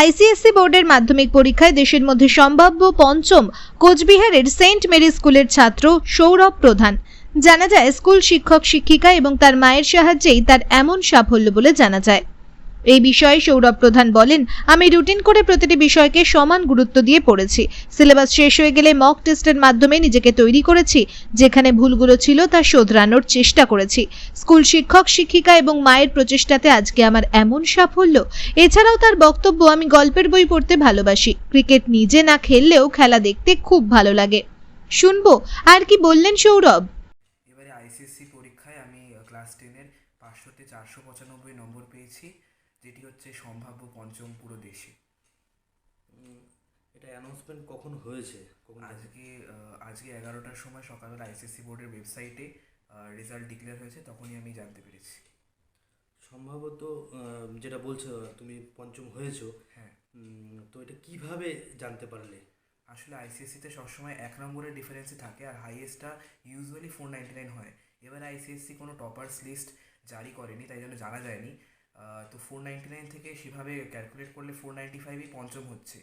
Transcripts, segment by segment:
ICSE বোর্ডের মাধ্যমিক পরীক্ষায় দেশের মধ্যে সম্ভাব্য পঞ্চম কোচবিহারের সেন্ট মেরি স্কুলের ছাত্র সৌরভ প্রধান। জানা যায়, স্কুল শিক্ষক, শিক্ষিকা এবং তার মায়ের সাহায্যেই তার এমন সাফল্য বলে জানা যায়। এই বিষয়ে সৌরভ প্রধান বলেন, আমি রুটিন করে প্রতিটি বিষয়কে সমান গুরুত্ব দিয়ে পড়েছি। সিলেবাস শেষ হয়ে গেলে মক টেস্টের মাধ্যমে নিজেকে তৈরি করেছি, যেখানে ভুলগুলো ছিল তা শোধরানোর চেষ্টা করেছি। স্কুল শিক্ষক, শিক্ষিকা এবং মায়ের প্রচেষ্টাতে আজকে আমার এমন সাফল্য। এছাড়াও তার বক্তব্য, আমি গল্পের বই পড়তে ভালোবাসি। ক্রিকেট নিজে না খেললেও খেলা দেখতে খুব ভালো লাগে। শুনব, আর কি বললেন সৌরভ? এবারে আইসিএসসি পরীক্ষায় আমি ক্লাস টেনের পাঁচশোতে চারশো পঁচানব্বই নম্বর পেয়েছি। যেটি হচ্ছে সম্ভাব্য পঞ্চম পুরো দেশে। এটা অ্যানাউন্সমেন্ট কখন হয়েছে? কখন আজকে আজকে এগারোটার সময় সকালবেলা আইসিএসসি বোর্ডের ওয়েবসাইটে রেজাল্ট ডিক্লেয়ার হয়েছে তখনই আমি জানতে পেরেছি। সম্ভবত যেটা বলছো তুমি পঞ্চম হয়েছো। হ্যাঁ। তো এটা কীভাবে জানতে পারলে? আসলে আইসিএসসিতে সবসময় এক নম্বরের ডিফারেন্সই থাকে আর হাইয়েস্টটা ইউজুয়ালি ফোর নাইনটি নাইন হয়। এবার আইসিএসসি কোনো টপার্স লিস্ট জারি করেনি তাই জন্য জানা যায়নি। তো ফোর নাইনটি নাইন থেকে সেভাবে ক্যালকুলেট করলে ফোর নাইনটি ফাইভই পঞ্চম হচ্ছে।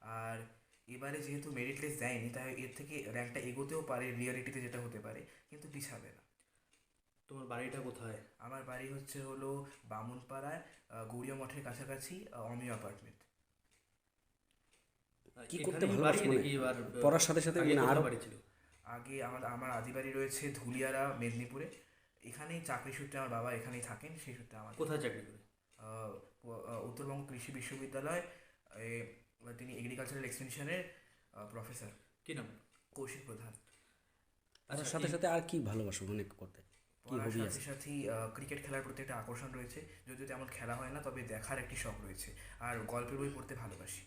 আর এবারে যেহেতু মেরিট লিস্ট দেয়নি তাই এর থেকে র্যাঙ্কটা এগোতেও পারে রিয়ালিটিতে যেটা হতে পারে কিন্তু পিছাবে না। তোমার বাড়িটা কোথায়? আমার বাড়ি হচ্ছে হলো বামুনপাড়ায় আহ, গৌরীয় মঠের কাছাকাছি অমিয় অ্যাপার্টমেন্ট কি করতে ভালোবাসো মানে? পড়ার সাথে সাথে মানে আরো- বাড়ি ছিল? আগে আমার আমার আদি বাড়ি রয়েছে ধুলিয়ারা মেদিনীপুরে। এখানেই চাকরি সূত্রে আমার বাবা এখানেই থাকেন সেই সূত্রে আমার কোথায় চাকরি করে? উত্তরবঙ্গ কৃষি বিশ্ববিদ্যালয় তিনি এগ্রিকালচারাল এক্সটেনশনের প্রফেসর কি নাম? কৌশিক প্রধান। আচ্ছা, সাথে সাথে আর কি ভালোবাসো মানে করতে? কি পড়ার হবি সাথে আছে? সাথে ক্রিকেট খেলার প্রতি একটা আকর্ষণ রয়েছে। যদিও তেমন খেলা হয় না তবে দেখার একটি শখ রয়েছে। আর গল্পের বই পড়তে ভালোবাসি।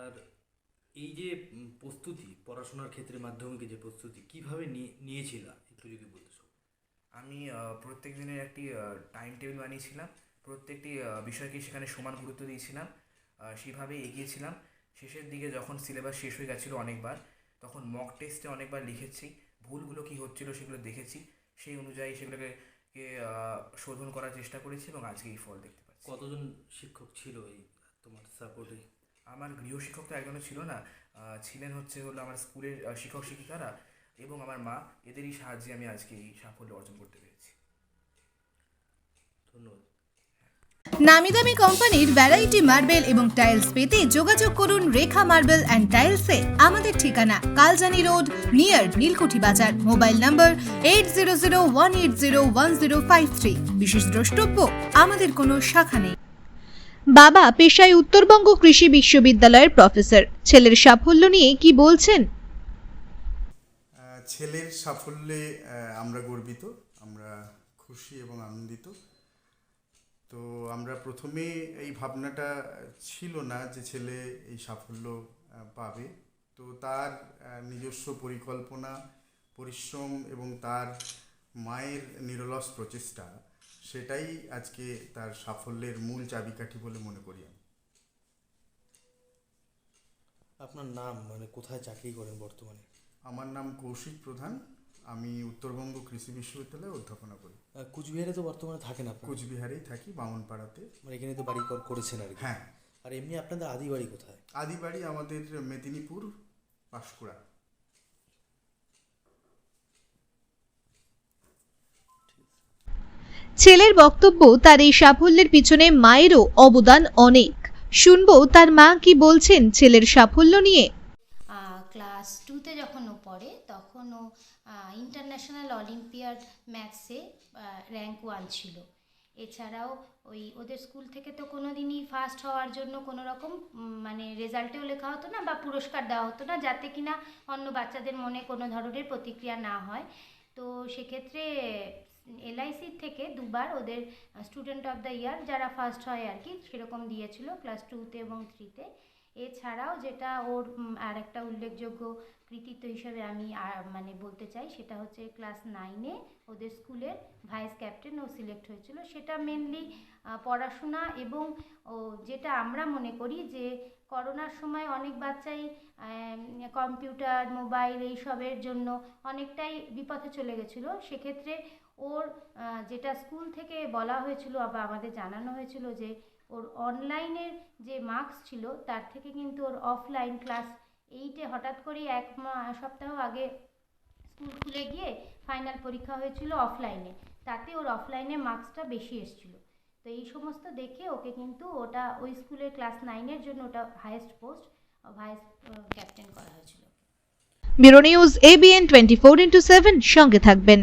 আর এই যে প্রস্তুতি পড়াশোনার ক্ষেত্রে মাধ্যমিকে যে প্রস্তুতি কীভাবে নিয়ে নিয়েছিলা? একটু যদি বলতে আমি প্রত্যেক দিনের একটি টাইম টেবিল বানিয়েছিলাম। প্রত্যেকটি বিষয়কে সেখানে সমান গুরুত্ব দিয়েছিলাম। সেইভাবেই এগিয়েছিলাম শেষের দিকে যখন সিলেবাস শেষ হয়ে গেছিল অনেকবার তখন মক টেস্টে অনেকবার লিখেছি। ভুলগুলো কী হচ্ছিল সেগুলো দেখেছি। সেই অনুযায়ী সেগুলোকে কে, শোধন করার চেষ্টা করেছি এবং আজকে এই ফল দেখতে পাচ্ছি। কতজন শিক্ষক ছিল এই তোমার সাপোর্টে আমার গৃহ শিক্ষক তো একজনও ছিল না। ছিলেন হচ্ছে হলো আমার স্কুলের শিক্ষক শিক্ষিকারা এবং আমার মা, এদেরই সাহায্যে আমি আজকে এই সাফল্য অর্জন করতে পেরেছি। ধন্যবাদ। নামি দামি কোম্পানির ভ্যারাইটি মার্বেল এবং টাইলস পেতে যোগাযোগ করুন রেখা মার্বেল অ্যান্ড টাইলসে আমাদের ঠিকানা Kaljani road near Nilkuthi Bazar. Mobile number eight zero zero one eight zero one zero five three বিশেষ দ্রষ্টব্য, আমাদের কোনো শাখা নেই। বাবা, পেশায় উত্তরবঙ্গ কৃষি বিশ্ববিদ্যালয়ের প্রফেসর ছেলের সাফল্য নিয়ে কি বলছেন? ছেলের সাফল্যে আমরা গর্বিত, আমরা খুশি এবং আনন্দিত। তো আমরা প্রথমে এই ভাবনাটা ছিল না যে ছেলে এই সাফল্য পাবে। তো তার নিজস্ব পরিকল্পনা, পরিশ্রম এবং তার মায়ের নিরলস প্রচেষ্টা, সেটাই আজকে তার সাফল্যের মূল চাবিকাঠি বলে মনে করি আমি। আপনার নাম মানে কোথায় চাকরি করেন বর্তমানে? আমার নাম কৌশিক প্রধান। আমি উত্তরবঙ্গ কৃষি বিশ্ববিদ্যালয়ে অধ্যাপনা করি। কুচবিহারে তো বর্তমানে থাকেন আপনার? কুচবিহারেই থাকি বামনপাড়াতে। মানে এখানে তো বাড়ি কর করেছেন আর কি। হ্যাঁ। আর এমনি আপনাদের আদি বাড়ি কোথায়? আদি বাড়ি আমাদের মেদিনীপুর পাঁশকুড়া ছেলের বক্তব্য তার এই সাফল্যের পিছনে মায়েরও অবদান অনেক। শুনব তার মা কি বলছেন ছেলের সাফল্য নিয়ে? ক্লাস টুতে যখন ও পড়ে, তখন ও ইন্টারন্যাশনাল অলিম্পিয়াড ম্যাথসে র্যাঙ্ক ওয়ান ছিল। এছাড়াও ওই, ওদের স্কুল থেকে তো কোনো দিনই ফার্স্ট হওয়ার জন্য কোনো রকম মানে রেজাল্টেও লেখা হতো না বা পুরস্কার দেওয়া হতো না, যাতে কিনা অন্য বাচ্চাদের মনে কোনো ধরনের প্রতিক্রিয়া না হয়। তো সেক্ষেত্রে এলআইসির থেকে দুবার ওদের স্টুডেন্ট অফ দ্য ইয়ার যারা ফার্স্ট হয় আর কি, সেরকম দিয়েছিল ক্লাস টুতে এবং থ্রিতে এছাড়াও যেটা ওর আর একটা উল্লেখযোগ্য কৃতিত্ব হিসেবে আমি মানে বলতে চাই সেটা হচ্ছে ক্লাস নাইনে ওদের স্কুলের ভাইস ক্যাপ্টেন ও সিলেক্ট হয়েছিল। সেটা মেনলি পড়াশোনা এবং, ও, যেটা আমরা মনে করি যে করোনার সময় অনেক বাচ্চাই কম্পিউটার, মোবাইল এইসবের জন্য অনেকটাই বিপথে চলে গেছিল। সেক্ষেত্রে ওর যেটা স্কুল থেকে বলা হয়েছিল বা আমাদের জানানো হয়েছিল যে ওর অনলাইনের যে মার্কস ছিল, তার থেকে কিন্তু ওর অফলাইন ক্লাস এইটে হঠাৎ করেই এক সপ্তাহ আগে স্কুল খুলে গিয়ে ফাইনাল পরীক্ষা হয়েছিল অফলাইনে তাতে ওর অফলাইনে মার্কসটা বেশি এসেছিল। তো এই সমস্ত দেখে ওকে কিন্তু ওটা ওই স্কুলের ক্লাস নাইনের জন্য ওটা হায়েস্ট পোস্ট ভাইস ক্যাপ্টেন করা হয়েছিল। Bureau news ABN twenty four into seven সঙ্গে থাকবেন।